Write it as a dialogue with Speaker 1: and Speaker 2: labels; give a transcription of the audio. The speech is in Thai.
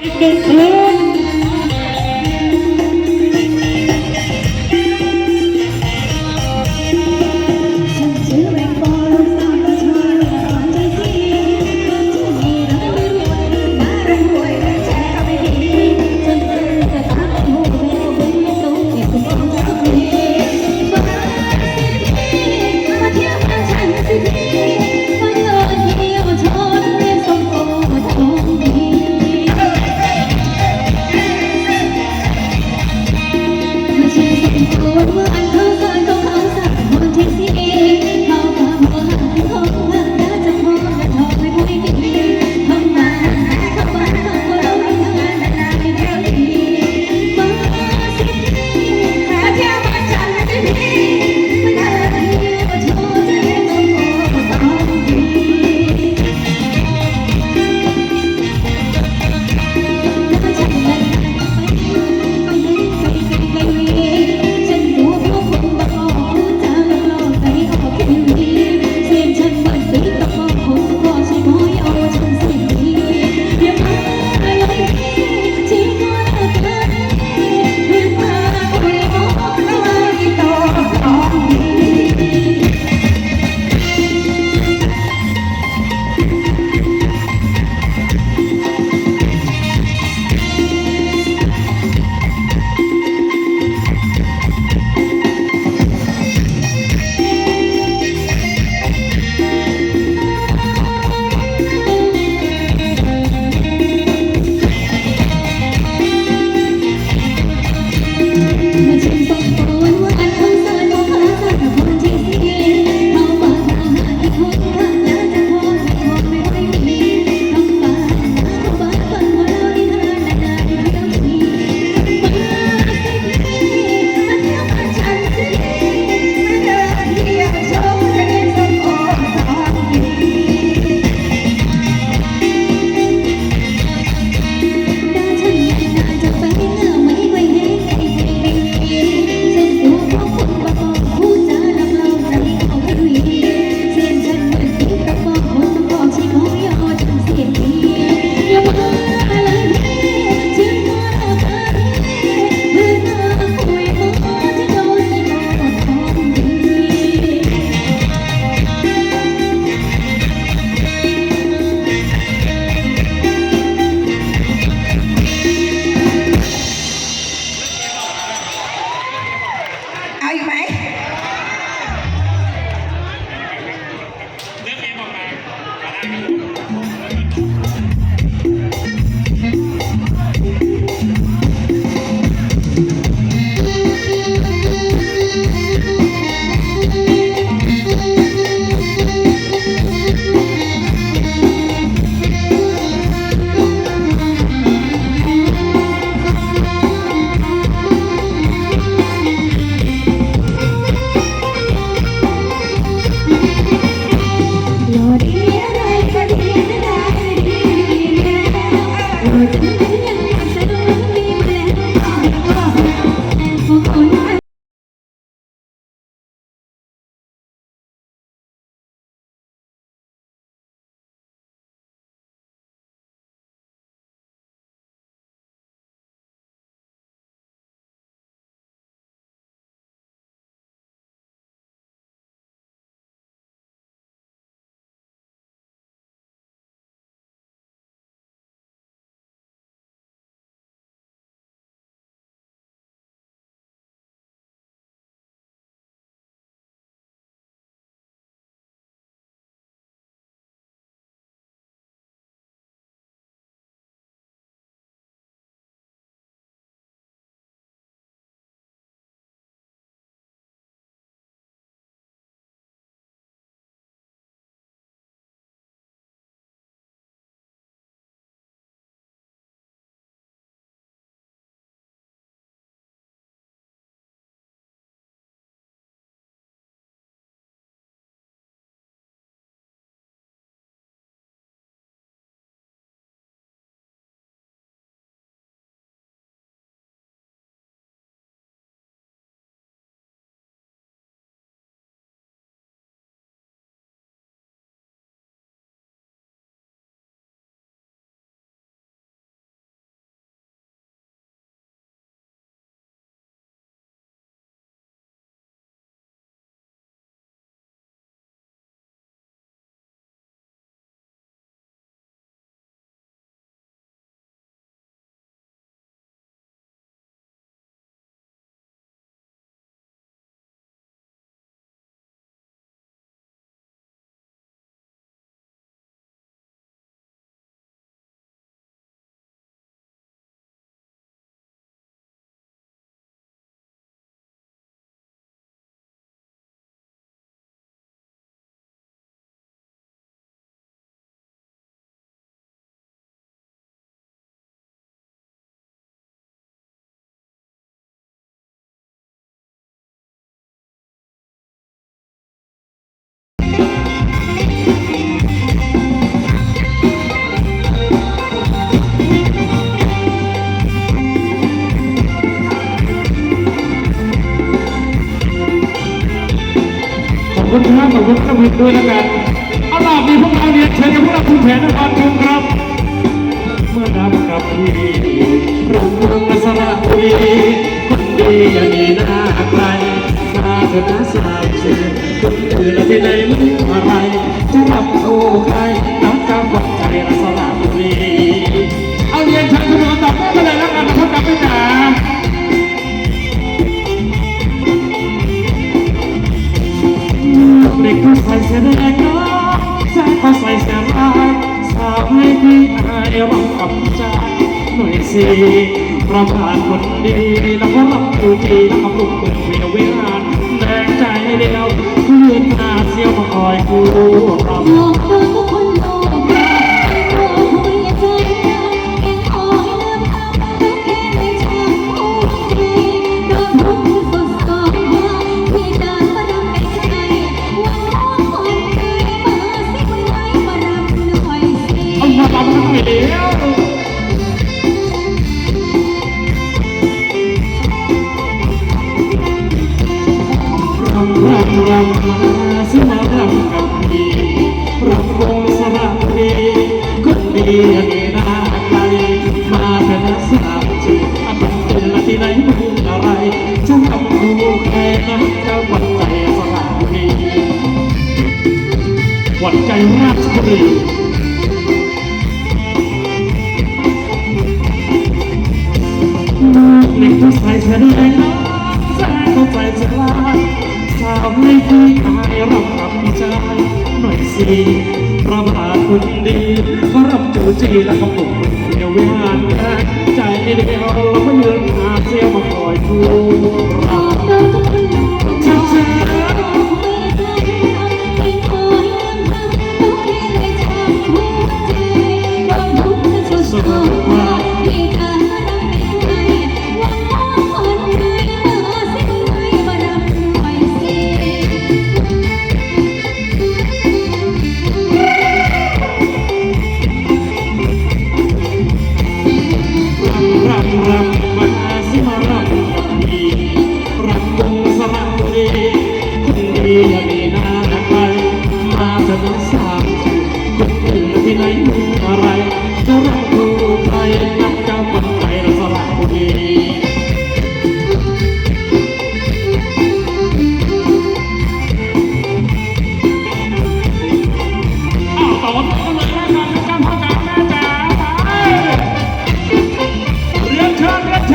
Speaker 1: เมาชิม เอ คุณครับขอบคุ
Speaker 2: ณครับวินด้วยแล้วกันเอาล่ะมีพวกเราเรียเชิญกับพวกเราคุณแผนนครชุมครับ เมื่อนับกับพี่รุ่งเรืองสระบุรีคนดีอย่าหนีหน้าใครมาเถิดนะสาวเสือคนอื่นละที่ไหนไม่อะไรจะรับเอาใครน้ำกำวัดใจละสระบุรี เสื้อแดงน้อยแฟนก็ใส่เสื้อลายสาวให้พี่อายร้องกับใจหน่อยสิประพานคนดีแล้วก็รับดูดีแล้วก็ปลุกเป็นวิววิหารแดงใจเดียวยืนหน้าเสียวมาคอยกูรำ
Speaker 1: บ วั่นใจ
Speaker 2: ราชบุรี สีประพาคุณดีพระรับจูจีและก็ปลุกเดียววิหารแรกใจเดียวเราไม่ยืนหาเสียวมาคอยดู
Speaker 1: บ
Speaker 2: เรา
Speaker 1: อกเธอทุกคนโลภ
Speaker 2: ช้าช้า